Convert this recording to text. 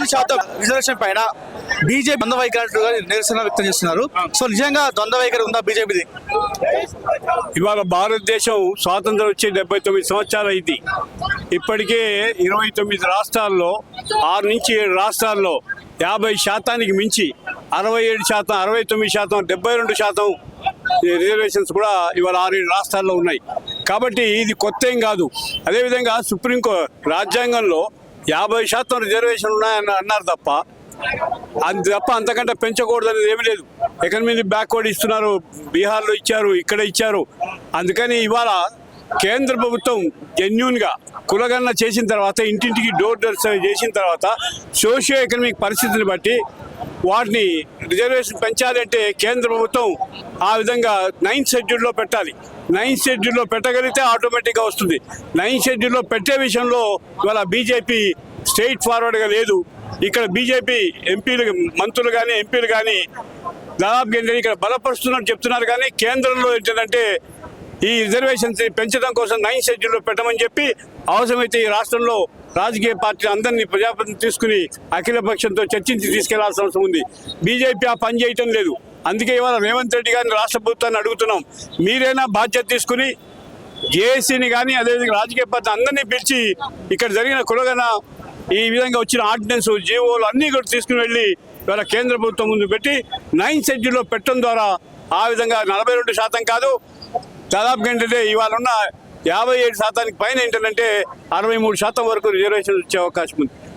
రెండు శాతం రిజర్వేషన్ పైన బీజేపీ ద్వంద్వ వైఖరి నిరసన వ్యక్తం చేస్తున్నారు. సో నిజంగా ద్వంద్వ వైఖరి ఉందా బీజేపీది? ఇవాళ భారతదేశం స్వాతంత్రం వచ్చి డెబ్బై తొమ్మిది సంవత్సరాలు అయింది. ఇప్పటికే ఇరవై తొమ్మిది రాష్ట్రాల్లో ఆరు నుంచి ఏడు రాష్ట్రాల్లో యాభై శాతానికి మించి అరవై ఏడు శాతం అరవై తొమ్మిది శాతం డెబ్బై రెండు శాతం ఈ రిజర్వేషన్స్ కూడా ఇవాళ ఆరేడు రాష్ట్రాల్లో ఉన్నాయి. కాబట్టి ఇది కొత్త ఏం కాదు. అదేవిధంగా సుప్రీంకో రాజ్యాంగంలో యాభై శాతం రిజర్వేషన్ ఉన్నాయని అన్నారు తప్ప అది తప్ప అంతకంటే పెంచకూడదు అనేది ఏమీ లేదు. ఎకనమీని బ్యాక్వర్డ్ ఇస్తున్నారు? బీహార్లో ఇచ్చారు ఇక్కడ ఇచ్చారు. అందుకని ఇవాళ కేంద్ర ప్రభుత్వం జెన్యున్గా కులగణన చేసిన తర్వాత ఇంటింటికి డోర్ డెలివరీ చేసిన తర్వాత సోషియో ఎకనామిక్ పరిస్థితిని బట్టి వాటిని రిజర్వేషన్ పెంచాలి అంటే కేంద్ర ప్రభుత్వం ఆ విధంగా నైన్త్ షెడ్యూల్లో పెట్టాలి. నైన్త్ షెడ్యూల్లో పెట్టగలిగితే ఆటోమేటిక్గా వస్తుంది. నైన్త్ షెడ్యూల్లో పెట్టే విషయంలో ఇవాళ బీజేపీ స్ట్రైట్ ఫార్వర్డ్గా లేదు. ఇక్కడ బీజేపీ ఎంపీలు మంత్రులు కానీ ఎంపీలు కానీ దాదాపు ఇక్కడ బలపరుస్తున్నట్టు చెప్తున్నారు కానీ కేంద్రంలో ఏంటంటే ఈ రిజర్వేషన్స్ పెంచడం కోసం నైన్ షెడ్యూల్లో పెట్టమని చెప్పి అవసరమైతే ఈ రాష్ట్రంలో రాజకీయ పార్టీ అందరినీ ప్రజాప్రతిని తీసుకుని అఖిల పక్షంతో చర్చించి తీసుకెళ్ళాల్సిన అవసరం ఉంది. బీజేపీ ఆ పని చేయటం లేదు. అందుకే ఇవాళ రేవంత్ రెడ్డి గారిని రాష్ట్ర ప్రభుత్వాన్ని అడుగుతున్నాం. మీరైనా బాధ్యత తీసుకుని జేఏసీని కానీ అదేవిధంగా రాజకీయ పార్టీ అందరినీ పిలిచి ఇక్కడ జరిగిన కులగన ఈ విధంగా వచ్చిన ఆర్డినెన్స్ జీవోలు అన్నీ కూడా తీసుకుని వెళ్ళి ఇవాళ కేంద్ర ప్రభుత్వం ముందు పెట్టి నైన్ షెడ్యూల్లో పెట్టడం ద్వారా ఆ విధంగా నలభై రెండు శాతం కాదు దాదాపు ఏంటంటే ఇవాళ ఉన్న యాభై ఏడు శాతానికి పైన ఏంటంటే అరవై మూడు శాతం వరకు రిజర్వేషన్ వచ్చే అవకాశం ఉంది.